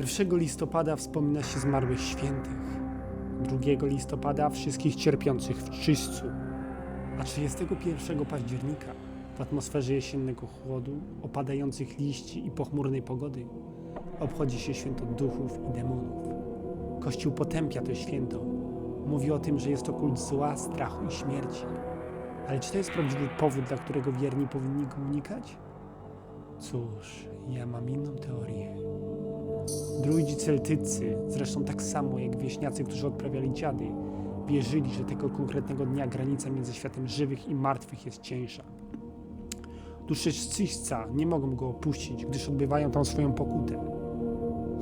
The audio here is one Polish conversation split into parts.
1 listopada wspomina się zmarłych świętych. 2 listopada wszystkich cierpiących w czyśćcu. A 31 października w atmosferze jesiennego chłodu, opadających liści i pochmurnej pogody obchodzi się święto duchów i demonów. Kościół potępia to święto. Mówi o tym, że jest to kult zła, strachu i śmierci. Ale czy to jest prawdziwy powód, dla którego wierni powinni go unikać? Cóż, ja mam inną teorię. Druidzi celtycy, zresztą tak samo jak wieśniacy, którzy odprawiali dziady, wierzyli, że tego konkretnego dnia granica między światem żywych i martwych jest cieńsza. Dusze szczyśca nie mogą go opuścić, gdyż odbywają tam swoją pokutę.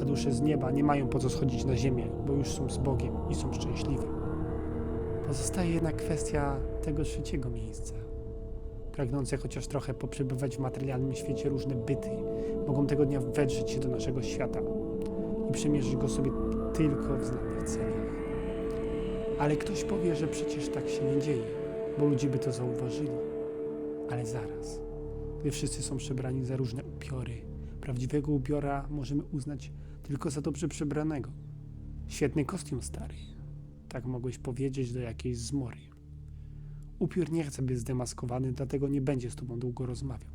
A dusze z nieba nie mają po co schodzić na ziemię, bo już są z Bogiem i są szczęśliwe. Pozostaje jednak kwestia tego trzeciego miejsca. Pragnące chociaż trochę poprzebywać w materialnym świecie różne byty mogą tego dnia wedrzeć się do naszego świata i przemierzyć go sobie tylko w znanych celach. Ale ktoś powie, że przecież tak się nie dzieje, bo ludzie by to zauważyli. Ale zaraz, gdy wszyscy są przebrani za różne upiory, prawdziwego upiora możemy uznać tylko za dobrze przebranego. Świetny kostium stary. Tak mogłeś powiedzieć do jakiejś zmory. Upiór nie chce być zdemaskowany, dlatego nie będzie z tobą długo rozmawiał,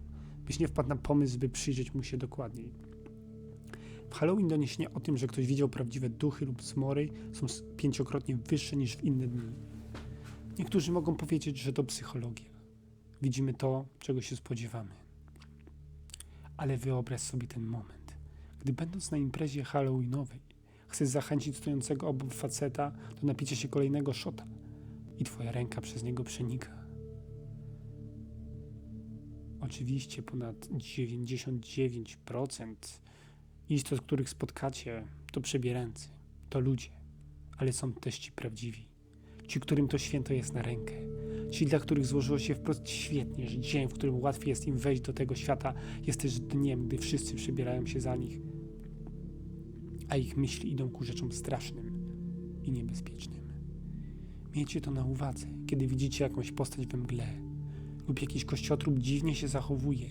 byś nie wpadł na pomysł, by przyjrzeć mu się dokładniej. W Halloween doniesienia o tym, że ktoś widział prawdziwe duchy lub zmory są pięciokrotnie wyższe niż w inne dni. Niektórzy mogą powiedzieć, że to psychologia. Widzimy to, czego się spodziewamy. Ale wyobraź sobie ten moment, gdy będąc na imprezie halloweenowej chcesz zachęcić stojącego obok faceta do napicia się kolejnego szota i twoja ręka przez niego przenika. Oczywiście ponad 99% istot, których spotkacie, to przebierańcy, to ludzie, ale są też ci prawdziwi, ci, którym to święto jest na rękę, ci, dla których złożyło się wprost świetnie, że dzień, w którym łatwiej jest im wejść do tego świata, jest też dniem, gdy wszyscy przebierają się za nich, a ich myśli idą ku rzeczom strasznym i niebezpiecznym. Miejcie to na uwadze, kiedy widzicie jakąś postać we mgle lub jakiś kościotrup dziwnie się zachowuje.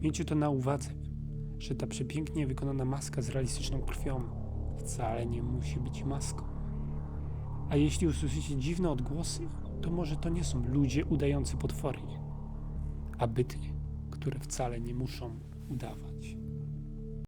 Miejcie to na uwadze, że ta przepięknie wykonana maska z realistyczną krwią wcale nie musi być maską. A jeśli usłyszycie dziwne odgłosy, to może to nie są ludzie udający potwory, a byty, które wcale nie muszą udawać.